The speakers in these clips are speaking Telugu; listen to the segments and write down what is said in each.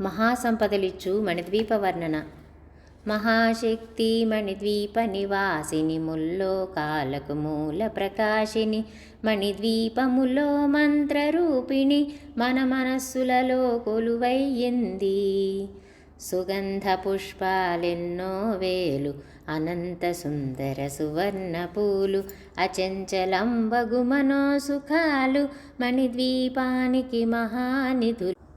మహాసంపదలిచ్చు మణిద్వీప వర్ణన మహాశక్తి మణిద్వీప నివాసిని ముల్లోకాలకు మూల ప్రకాశిని మణిద్వీపములో మంత్రరూపిణి మన మనస్సులలో కొలువయ్యింది. సుగంధ పుష్పాలెన్నో వేలు అనంత సుందర సువర్ణ పూలు అచంచలంబగు మనోసుఖాలు మణిద్వీపానికి మహానిధులు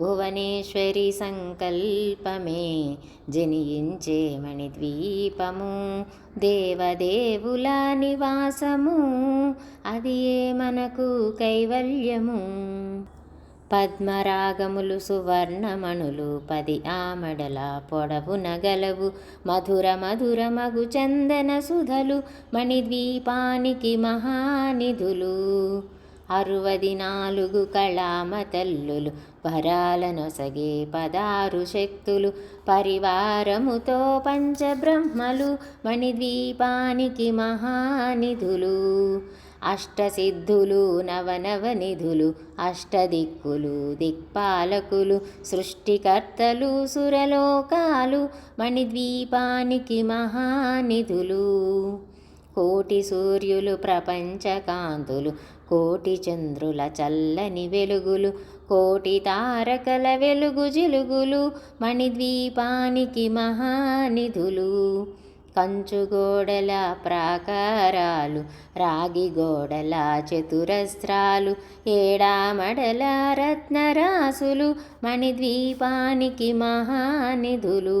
భువనేశ్వరి సంకల్పమే జనియించే మణిద్వీపము. దేవదేవుల నివాసము అది ఏ మనకు కైవల్యము? పద్మరాగములు సువర్ణమణులు పది ఆమడల పొడవున గలవు. మధుర మధుర మగు చందన సుధలు మణిద్వీపానికి మహానిధులు. అరవది నాలుగు కళామతల్లులు వరాలనొసగే పదారు శక్తులు పరివారముతో పంచబ్రహ్మలు మణిద్వీపానికి మహానిధులు. అష్టసిద్ధులు నవనవనిధులు అష్టదిక్కులు దిక్పాలకులు సృష్టికర్తలు సురలోకాలు మణిద్వీపానికి మహానిధులు. కోటి సూర్యులు ప్రపంచకాంతులు కోటి చంద్రుల చల్లని వెలుగులు కోటి తారకల వెలుగు జిలుగులు మణిద్వీపానికి మహానిధులు. కంచుగోడల ప్రాకారాలు రాగి గోడల చతురస్రాలు ఏడామడల రత్నరాసులు మణిద్వీపానికి మహానిధులు.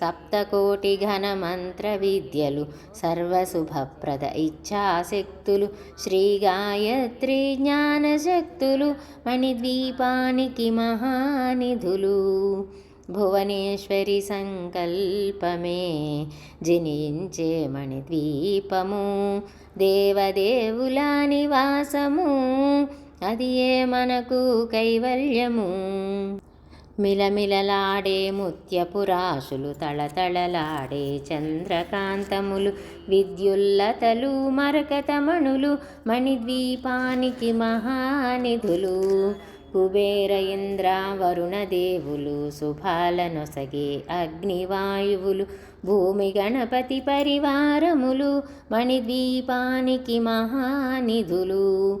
సప్తకోటి ఘన మంత్ర విద్యలు సర్వశుభప్రద ఇచ్ఛాశక్తులు శ్రీ గాయత్రి జ్ఞానశక్తులు మణిద్వీపానికి మహానిధులు. భువనేశ్వరి సంకల్పమే జనించే మణిద్వీపము దేవదేవుల నివాసము అది ఏ మనకు కైవల్యము? మిలమిలలాడే ముత్యపురాశులు తళతళలాడే చంద్రకాంతములు విద్యుల్లతలు మరకతమణులు మణిద్వీపానికి మహానిధులు కుబేర ఇంద్ర వరుణ వరుణదేవులు శుభాలనొసగే అగ్నివాయువులు భూమి గణపతి పరివారములు మణిద్వీపానికి మహానిధులు.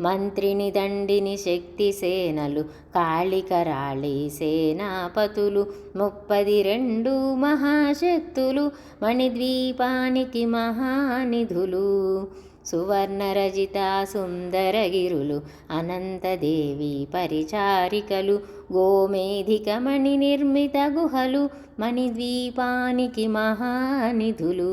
మంత్రిని దండిని శక్తి సేనలు కాళికరాళి సేనాపతులు ముప్పది రెండు మహాశక్తులు మణిద్వీపానికి మహానిధులు సువర్ణరజిత సుందరగిరులు అనంతదేవి పరిచారికలు గోమేధికమణి నిర్మిత గుహలు మణిద్వీపానికి మహానిధులు.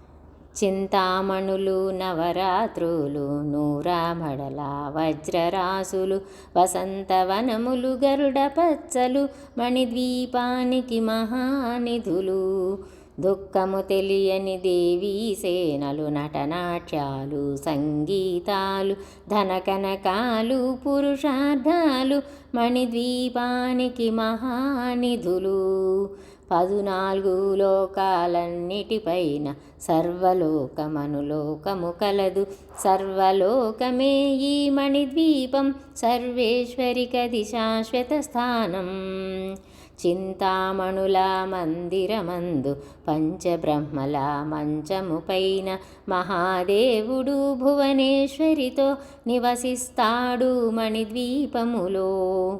చింతామణులు నవరాత్రులు నూరామడల వజ్రరాసులు వసంతవనములు గరుడ పచ్చలు మణిద్వీపానికి మహానిధులు. దుఃఖము తెలియని దేవీ సేనలు నటనాట్యాలు సంగీతాలు ధనకనకాలు పురుషార్థాలు మణిద్వీపానికి మహానిధులు. పదునాలుగు లోకాలన్నిటిపైన సర్వలోకమనులోకము కలదు. సర్వలోకమే ఈ మణిద్వీపం సర్వేశ్వరికది శాశ్వత స్థానం. చింతామణుల మందిరమందు పంచబ్రహ్మల మంచముపైన మహాదేవుడు భువనేశ్వరితో నివసిస్తాడు మణిద్వీపములో.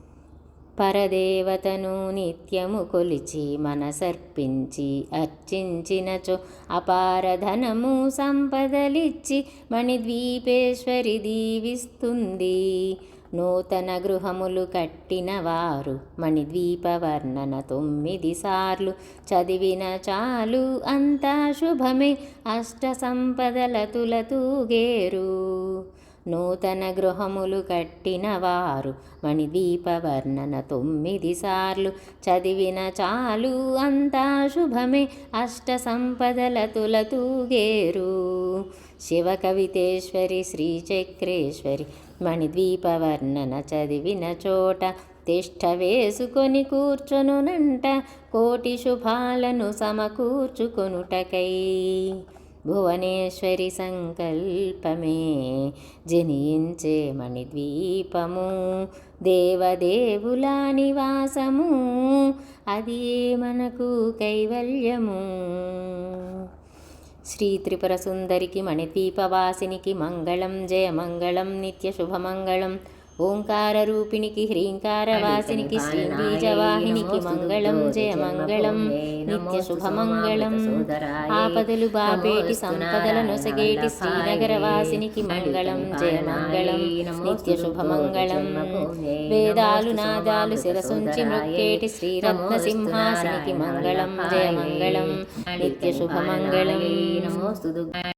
పరదేవతను నిత్యము కొలిచి మనసర్పించి అర్చించినచో అపారధనము సంపదలిచ్చి మణిద్వీపేశ్వరి దీవిస్తుంది. నూతన గృహములు కట్టిన వారు మణిద్వీప వర్ణన తొమ్మిది సార్లు చదివిన చాలు అంతా శుభమే. అష్ట సంపదల తులతూగేరు. నూతన గృహములు కట్టిన వారు మణిదీపవర్ణన తొమ్మిది సార్లు చదివిన చాలు అంతా శుభమే. అష్ట సంపదల తులతూగేరు శివ కవితేశ్వరి శ్రీచక్రేశ్వరి మణిద్వీపవర్ణన చదివిన చోట తిష్ట వేసుకొని కూర్చొనునంట. కోటి శుభాలను సమకూర్చుకొనుటకై భువనేశ్వరి సంకల్పమే జనించే మణిద్వీపము. దేవదేవుల నివాసము అది మనకు కైవల్యము? శ్రీ త్రిపుర సుందరికి మంగళం జయమంగళం నిత్య శుభమంగళం. ఓంకార రూపిణికి హ్రీంకార వాసినికి శ్రీ బీజవాహినికి మంగళం జయమంగళం నిత్య శుభమంగళం ఆపదలు బాపేటి సంపదల నొసగేటి శ్రీనగర వాసినికి మంగళం జయమంగళం నిత్య శుభమంగళం వేదాలు నాదాలు శిరసుంచి మృక్కేటి శ్రీరత్న సింహాసినికి మంగళం జయమంగళం నిత్య శుభమంగళం నమోస్తు